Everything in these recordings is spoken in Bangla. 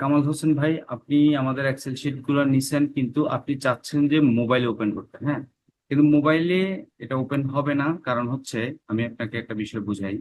কামাল হোসেন ভাই, আপনি আমাদের এক্সেল শিটগুলো নিছেন, কিন্তু আপনি চাচ্ছেন যে মোবাইলে ওপেন করতে হ্যাঁ? কিন্তু মোবাইলে এটা ওপেন হবে না, কারণ হচ্ছে আমি আপনাকে একটা বিষয় বুঝাই।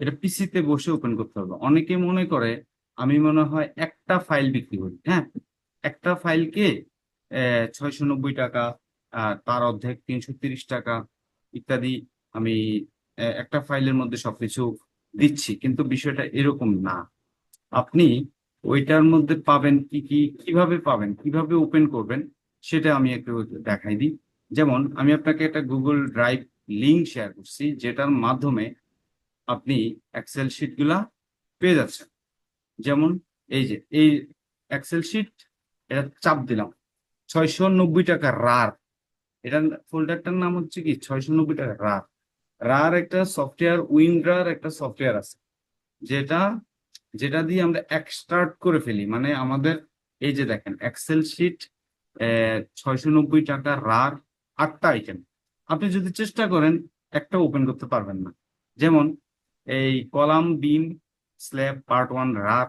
এটা পিসিতে বসে ওপেন করতে হবে। অনেকে মনে করে, আমি মনে হয় একটা ফাইল বিক্রি করি হ্যাঁ? একটা ফাইলকে ছয়শো নব্বই টাকা তার অর্ধেক তিনশো তিরিশ টাকা, ইত্যাদি আমি একটা ফাইলের মধ্যে সবকিছু দিচ্ছি, কিন্তু বিষয়টা এরকম না। আপনি ওইটার মধ্যে পাবেন কি কি, কীভাবে পাবেন, কীভাবে ওপেন করবেন, সেটা আমি একটু দেখাই দিই। যেমন, আমি আপনাকে একটা গুগল ড্রাইভ লিঙ্ক শেয়ার করছি, যেটার মাধ্যমে আপনি এক্সেল শিটগুলা পেয়ে যাচ্ছেন। যেমন, এই যে, এই এক্সেল শিট এটা চাপ দিলাম। ছয়শো নব্বই টাকা রার এটা ফোল্ডারটার নাম হচ্ছে কি? ছয়শো নব্বই টাকা রার রার একটা সফটওয়্যার উইন্ড্রার একটা সফটওয়্যার আছে, যেটা যেটা দিয়ে আমরা এক্সট্রাক্ট করে ফেলি মানে আমাদের এই যে দেখেন এক্সেল শিট ছয়শো নব্বই টাকা রার আটটা আইটেম আপনি যদি চেষ্টা করেন, একটা ওপেন করতে পারবেন না। যেমন, এই column beam slab part one rar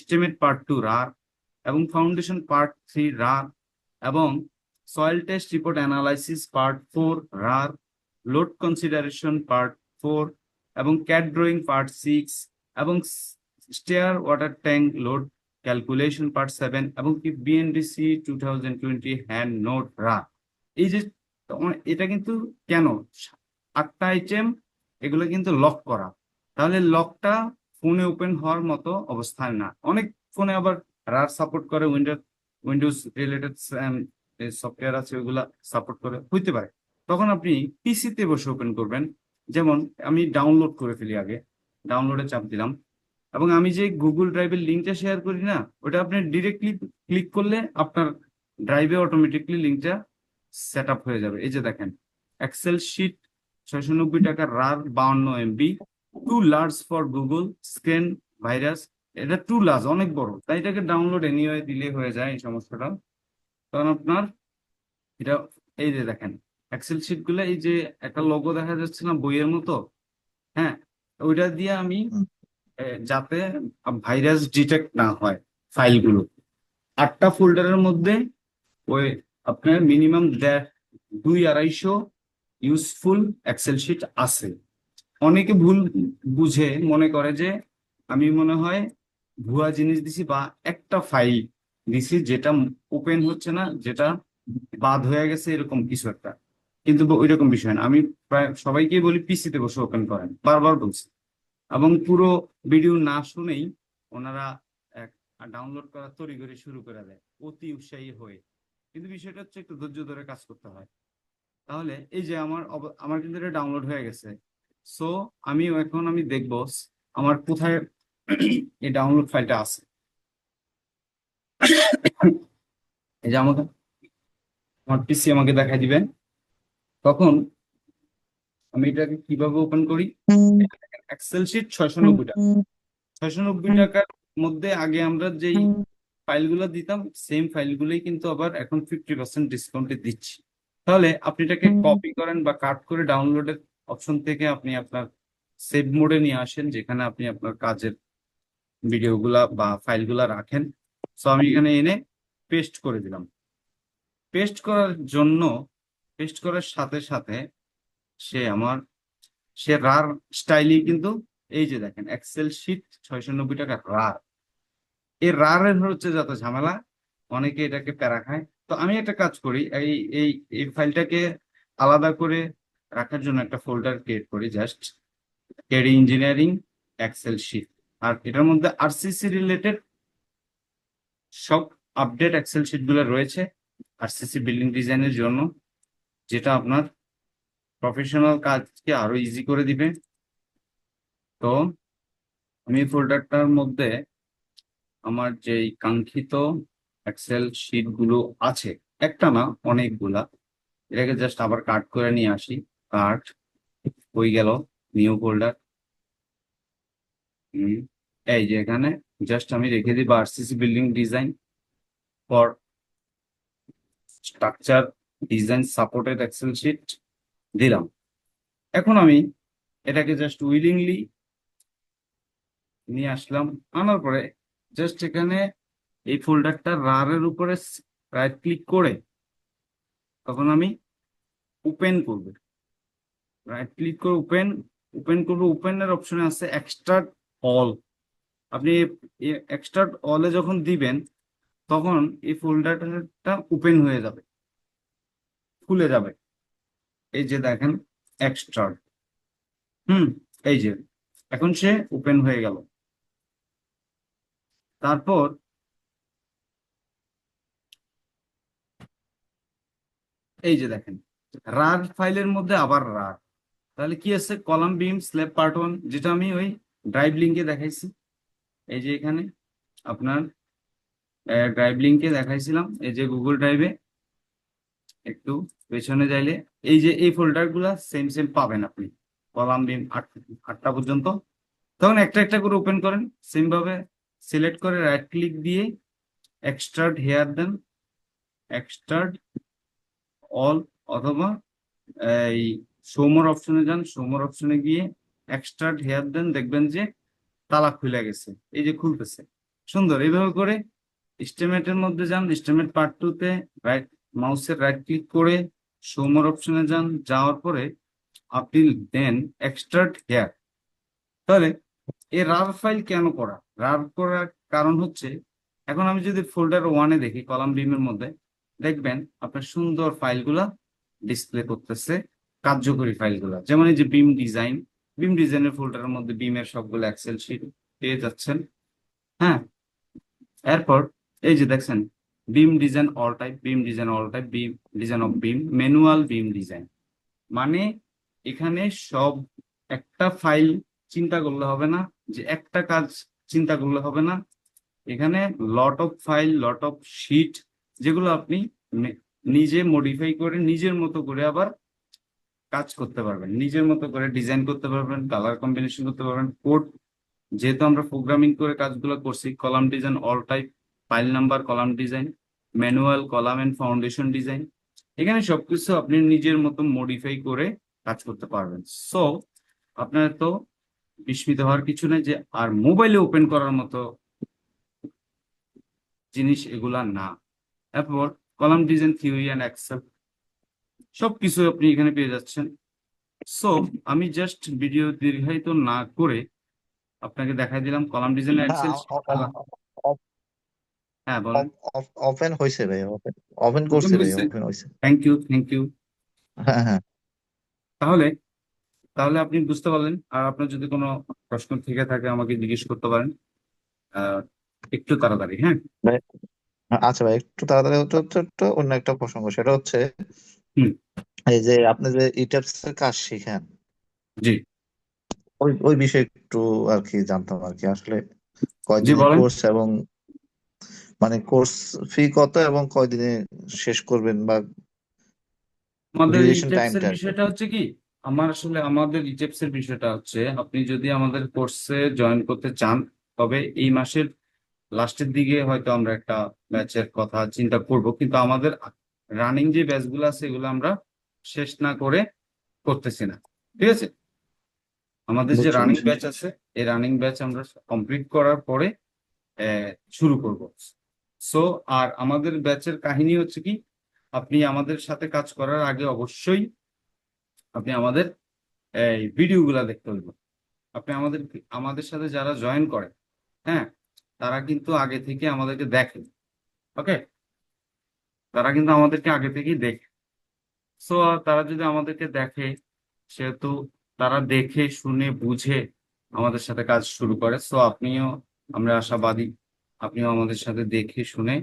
estimate part two rar এবং ফাউন্ডেশন পার্ট থ্রি রার এবং soil test report analysis part four rar load consideration part four এবং ক্যাট ড্রয়িং পার্ট সিক্স এবং stair water tank load calculation part seven এবং কি BNDC two thousand twenty hand note রা এই যে এটা কিন্তু কেন? আটটা আইটেম এগুলো কিন্তু লক করা। তাহলে লকটা ফোনে ওপেন হওয়ার মতো অবস্থায় না। অনেক ফোনে আবার রার সাপোর্ট করে উইন্ডোজ উইন্ডোজ রিলেটেড সফটওয়্যার আছে ওইগুলা সাপোর্ট করে, হইতে পারে। তখন আপনি পিসিতে বসে ওপেন করবেন। যেমন আমি ডাউনলোড করে ফেলি আগে। ডাউনলোডে চাপ দিলাম। এবং আমি যে গুগল ড্রাইভের লিঙ্কটা শেয়ার করি না, ওটা আপনি ডিরেক্টলি ক্লিক করলে আপনার ড্রাইভে অটোমেটিকলি লিঙ্কটা সেট আপ হয়ে যাবে। এই যে দেখেন এক্সেল শিট ছয়শো নব্বই টাকার রার বাউন্ন MB too large for Google scan virus এটা টু লার্জ অনেক বড়। তাই এটাকে ডাউনলোড এনিওয়ে দিলে হয়ে যায়, এই সমস্যাটা। কারণ আপনার এটা, এই যে দেখেন এক্সেল শিটগুলো, এই যে একটা লোগো দেখা যাচ্ছে না, বইয়ের মতো হ্যাঁ ওইটা দিয়ে আমি যাতে ভাইরাস ডিটেক্ট না হয় ফাইলগুলো। আটটা ফোল্ডারের মধ্যে ওই আপনার মিনিমাম দুই আড়াইশো ইউজফুল এক্সেল শিট আছে। অনেকে ভুল বুঝে, মনে করে যে আমি মনে হয় ভুয়া জিনিস দিছি বা একটা ফাইল দিছি যেটা ওপেন হচ্ছে না, যেটা বাদ হয়ে গেছে, এরকম কিছু একটা। কিন্তু ওই রকম বিষয় না। আমি প্রায় সবাইকেই বলি, পিসিতে বসে ওপেন করেন। বারবার বলছি। এবং পুরো ভিডিও না শুনেই ওনারা ডাউনলোড করা তড়িঘড়ি শুরু করে দেয়, অতি উৎসাহী হয়ে। কিন্তু বিষয়টা হচ্ছে একটু ধৈর্য ধরে কাজ করতে হয়। তাহলে এই যে আমার আমার কিন্তু এটা ডাউনলোড হয়ে গেছে। সো আমি এখন আমি দেখব আমার কোথায় এই ডাউনলোড ফাইলটা আছে। এই যে আমাকে, আমার পিসি আমাকে দেখাই দিবেন। তখন আমি এটাকে কীভাবে ওপেন করি? এক্সেল শিট ছয়শো নব্বই টাকা। ছয়শো নব্বই টাকার মধ্যে আগে আমরা যেই ফাইলগুলো দিতাম সেম ফাইলগুলোই কিন্তু আবার এখন ফিফটি পার্সেন্ট ডিসকাউন্টে দিচ্ছি। তাহলে আপনি এটাকে কপি করেন বা কাট করে ডাউনলোডের অপশন থেকে আপনি আপনার সেভ মোডে নিয়ে আসেন যেখানে আপনি আপনার কাজের ভিডিওগুলা বা ফাইলগুলা রাখেন। সো আমি এখানে এনে পেস্ট করে দিলাম। পেস্ট করার জন্য পেস্ট করার সাথে সাথে সে আমার, সে রার স্টাইলই কিন্তু এই যে দেখেন এক্সেল শিট ছয়শো নব্বই টাকা রার এই রারের হচ্ছে যত ঝামেলা, অনেকে এটাকে প্যারা খায়। তো আমি একটা কাজ করি, এই এই এই ফাইলটাকে আলাদা করে রাখার জন্য একটা ফোল্ডার ক্রিয়েট করি just KD engineering excel sheet আর এটার মধ্যে আরসিসি রিলেটেড সব আপডেট এক্সেল শিটগুলো রয়েছে আরসিসি বিল্ডিং ডিজাইনের জন্য, যেটা আপনার প্রফেশনাল কাজকে আরও ইজি করে দিবে। তো আমি ফোল্ডারটার মধ্যে আমার যেই কাঙ্ক্ষিত এক্সেল শিটগুলো আছে, একটা না, অনেকগুলা। এটাকে জাস্ট আবার কাট করে নিয়ে আসি। কাট হয়ে গেল নিউ ফোল্ডার এই যে এখানে জাস্ট আমি রেখে দিই RCC building design for structure design supported excel sheet দিলাম। এখন আমি এটাকে জাস্ট উইলিংলি নিয়ে আসলাম। আনার পরে জাস্ট এখানে এই ফোল্ডারটা রারের উপরে রাইট ক্লিক করে তখন আমি ওপেন করব। রাইট ক্লিক করে ওপেন ওপেন করব। ওপেনের অপশনে আছে এক্সট্রাক্ট অল আপনি এক্সট্রাক্ট অলে যখন দিবেন, তখন এই ফোল্ডারটা ওপেন হয়ে যাবে, খুলে যাবে। এই যে দেখেন এক্সট্রাক্ট হুম, এই যে, এখন সে ওপেন হয়ে গেল। তারপর এই যে দেখেন রার ফাইলের মধ্যে আবার রার তাহলে কি আছে? Column beam slab part one যেটা আমি ওই ড্রাইভ লিঙ্কে দেখাইছি। এই যে এখানে আপনার ড্রাইভ লিঙ্কে দেখাইছিলাম, এই যে গুগল ড্রাইভে একটু পেছনে যাইলে এই যে এই ফোল্ডারগুলা সেম সেম পাবেন আপনি। কলাম বিম আট, আটটা পর্যন্ত। তখন একটা একটা করে ওপেন করেন। সেম ভাবে সিলেক্ট করে রাইট ক্লিক দিয়ে extract here then extract all অথবা এই সোমর অপশনে যান। সোমর অপশনে গিয়ে এক্সট্রাক্ট হেয়ার দেন দেখবেন যে তালা খুলে গেছে। এই যে খুলতেছে। সুন্দর। এইভাবে করে স্টেমেটের মধ্যে যান। স্টেমেট পার্ট টু তে রাইট মাউসের রাইট ক্লিক করে সোমর অপশনে যান। যাওয়ার পরে আপনি দেন এক্সট্রাক্ট হেয়ার তাহলে এই রার ফাইল কেন করা? রার করার কারণ হচ্ছে, এখন আমি যদি ফোল্ডার ওয়ানে দেখি কলাম বিমের মধ্যে, দেখবেন আপনার সুন্দর ফাইলগুলা ডিসপ্লে করতেছে, কার্যকরী ফাইলগুলা যেমন এই যে বিম ডিজাইন বিম ডিজাইনের ফোল্ডারের মধ্যে বিমের সবগুলো এক্সেল শিট পেয়ে যাচ্ছেন। হ্যাঁ? এরপর এই যে দেখছেন beam design all type beam design all type beam design of beam manual beam design মানে এখানে সব একটা ফাইল চিন্তা করলে হবে না, যে একটা কাজ চিন্তা করলে হবে না। এখানে lot of file lot of sheet যেগুলো আপনি নিজে মডিফাই করে, নিজের মতো করে আবার কাজ করতে পারবেন। নিজের মতো করে ডিজাইন করতে পারবেন কালার কম্বিনেশন করতে পারবেন। কোড যেহেতু আমরা প্রোগ্রামিং করে কাজগুলো করছি column design all type file number column design manual column and foundation design এখানে সবকিছু আপনি নিজের মতো মডিফাই করে কাজ করতে পারবেন। সো আপনার তো বিস্মিত হওয়ার কিছু নেই যে আর মোবাইলে ওপেন করার মতো জিনিস এগুলা না। এরপর column design theory and excel সবকিছু আপনি এখানে পেয়ে যাচ্ছেন। সো আমি জাস্ট ভিডিও দীর্ঘায়িত না করে আপনাকে দেখাই দিলাম। কলাম ডিজাইন এক্সেল হ্যাঁ বলেন ওপেন হয়েছে ভাই ওপেন ওপেন করছে ভাই? ওপেন হয়েছে। থ্যাংক ইউ থ্যাংক ইউ হ্যাঁ হ্যাঁ। তাহলে তাহলে আপনি বুঝতে পারলেন আর আপনার যদি কোনো প্রশ্ন থেকে থাকে আমাকে জিজ্ঞেস করতে পারেন। আহ, একটু তাড়াতাড়ি হ্যাঁ? আচ্ছা ভাই একটু তাড়াতাড়ি হচ্ছে অন্য একটা প্রসঙ্গ। সেটা হচ্ছে হুম। এই যে আপনি যে ইটাপস এর কাজ শিখেন জি। ওই ওই বিষয়ে একটু আর কি জানতাম আর কি। আসলে বলেন। কোর্স এবং মানে কোর্স ফি কত এবং কয়দিনে শেষ করবেন বা আমাদের Duration ইটেপস time এর টা আর কি। বিষয়টা হচ্ছে কি আমার আসলে আমাদের ইটেপস এর বিষয়টা হচ্ছে আপনি যদি আমাদের কোর্সে জয়েন করতে চান তবে এই মাসের লাস্টের দিকে হয়তো আমরা একটা ব্যাচের কথা চিন্তা করব কিন্তু আমাদের রানিং যে ব্যাচগুলো আছে এগুলো আমরা শেষ না করে করতেছি না ঠিক আছে? আমাদের যে রানিং ব্যাচ আছে এই রানিং ব্যাচ আমরা কমপ্লিট করার পরে শুরু করব। সো আর আমাদের ব্যাচের কাহিনী হচ্ছে কি? আপনি আমাদের সাথে কাজ করার আগে অবশ্যই আপনি আমাদের, এই ভিডিওগুলা দেখতে হবে আপনি আমাদের আমাদের সাথে যারা জয়েন করে হ্যাঁ তারা কিন্তু আগে থেকে আমাদেরকে দেখে, ওকে? তারা কিন্তু আমাদেরকে আগে থেকেই দেখে। সো তারা যদি আমাদেরকে দেখে, সেহেতু তারা দেখে, শুনে, বুঝে আমাদের সাথে কাজ শুরু করে। সো আপনিও আমরা আশাবাদী আপনিও আমাদের সাথে দেখে শুনে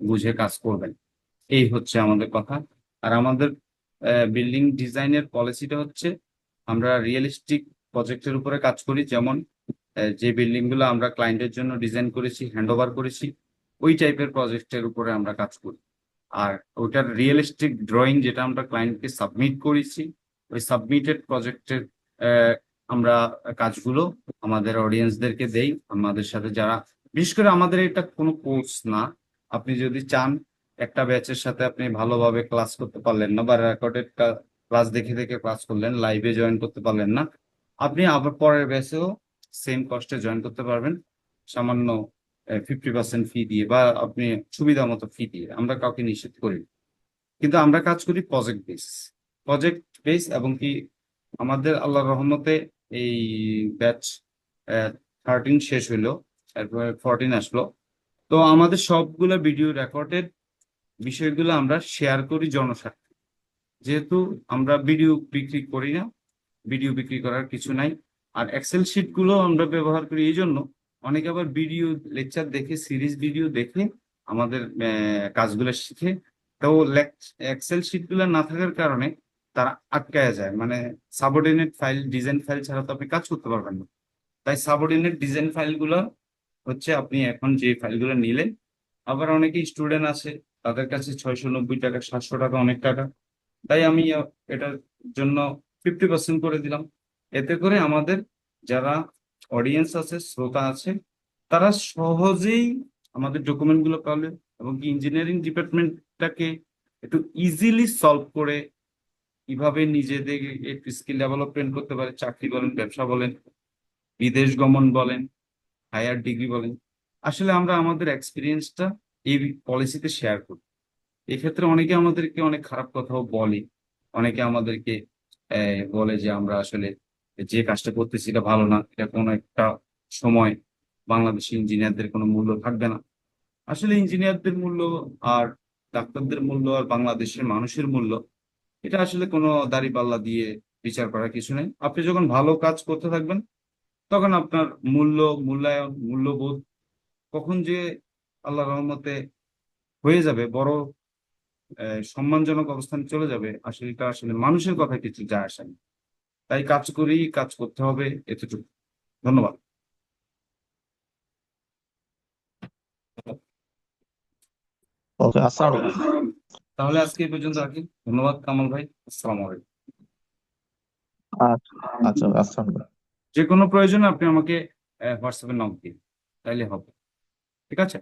বুঝে কাজ করবেন। এই হচ্ছে আমাদের কথা। আর আমাদের বিল্ডিং ডিজাইনের পলিসিটা হচ্ছে আমরা রিয়েলিস্টিক প্রজেক্টের উপরে কাজ করি। যেমন যে বিল্ডিংগুলো আমরা ক্লায়েন্টের জন্য ডিজাইন করেছি হ্যান্ড ওভার করেছি, ওই টাইপের প্রজেক্টের উপরে আমরা কাজ করি। আর ওটার রিয়েলিস্টিক ড্রয়িং যেটা আমরা ক্লায়েন্টকে সাবমিট করেছি, ওই সাবমিটেড প্রজেক্টের আমরা কাজগুলো আমাদের অডিয়েন্সদেরকে দেই। আমাদের সাথে যারা বিশেষ করে আমাদের এটা কোনো কোর্স না। আপনি যদি চান একটা ব্যাচের সাথে আপনি ভালোভাবে ক্লাস করতে পারলেন না বা রেকর্ডেড ক্লাস দেখে দেখে ক্লাস করলেন লাইভে জয়েন করতে পারলেন না, আপনি আবার পরের ব্যাচেও সেম কস্টে জয়েন করতে পারবেন। সামান্য ফিফটি পার্সেন্ট ফি দিয়ে বা আপনি সুবিধা মতো ফি দিয়ে, আমরা কাউকে নিষেধ করি। কিন্তু আমরা কাজ করি প্রজেক্ট বেস প্রজেক্ট বেস এবং কি আমাদের আল্লাহর রহমতে এই ব্যাচ থার্টিন শেষ হইল। তারপরে ফোরটিন আসলো। তো আমাদের সবগুলো ভিডিও রেকর্ডের বিষয়গুলো আমরা শেয়ার করি জনস্বার্থে। যেহেতু আমরা ভিডিও বিক্রি করি না ভিডিও বিক্রি করার কিছু নাই। আর এক্সেল শিটগুলো আমরা ব্যবহার করি এই জন্য অনেকে আবার ভিডিও লেকচার দেখে সিরিজ ভিডিও দেখে আমাদের কাজগুলো শিখে। তো এক্সেল শিটগুলো না থাকার কারণে তারা আটকায়া যায়। মানে সাবঅর্ডিনেট ফাইল ডিজাইন ফাইল ছাড়া তো আপনি কাজ করতে পারবেন না। তাই সাবঅর্ডিনেট ডিজাইন ফাইলগুলো হচ্ছে আপনি এখন যে ফাইলগুলো নিলেন, আবার অনেকে স্টুডেন্ট আছে, তাদের কাছে ছয়শো নব্বই টাকা, সাতশো টাকা অনেক টাকা। তাই আমি এটার জন্য ফিফটি পার্সেন্ট করে দিলাম। এতে করে আমাদের যারা অডিয়েন্স আছে, শ্রোতা আছে, তারা সহজেই আমাদের ডকুমেন্টগুলো পাবে এবং কি ইঞ্জিনিয়ারিং ডিপার্টমেন্টটাকে একটু ইজিলি সলভ করে কীভাবে নিজেদের একটু স্কিল ডেভেলপমেন্ট করতে পারে। চাকরি বলেন, ব্যবসা বলেন, বিদেশ গমন বলেন হায়ার ডিগ্রি বলেন। আসলে আমরা আমাদের এক্সপিরিয়েন্সটা এই পলিসিতে শেয়ার করি। এক্ষেত্রে অনেকে আমাদেরকে অনেক খারাপ কথাও বলে। অনেকে আমাদেরকে বলে যে আমরা আসলে যে কাজটা করতেছি এটা ভালো না, এটা কোনো একটা সময় বাংলাদেশি ইঞ্জিনিয়ারদের কোনো মূল্য থাকবে না। আসলে ইঞ্জিনিয়ারদের মূল্য আর ডাক্তারদের মূল্য আর বাংলাদেশের মানুষের মূল্য, এটা আসলে কোনো দাঁড়িপাল্লা দিয়ে বিচার করার কিছু নেই। আপনি যখন ভালো কাজ করতে থাকবেন তখন আপনার মূল্য মূল্যায়ন মূল্যবোধ কখন যে আল্লাহ রহমতে হয়ে যাবে বড় সম্মানজনক অবস্থানে চলে যাবে আসলে এটা আসলে মানুষের কথা কিছু যায় আসে না। তাই কাজ করি কাজ করতে হবে এতটুকু। ধন্যবাদ। তাহলে আজকে এই পর্যন্ত রাখি। ধন্যবাদ কামাল ভাই। আসসালামু আলাইকুম। আচ্ছা আচ্ছা আসসালামু যে কোনো প্রয়োজনে আপনি আমাকে হোয়াটসঅ্যাপে নক দিন তাইলে হবে। ঠিক আছে?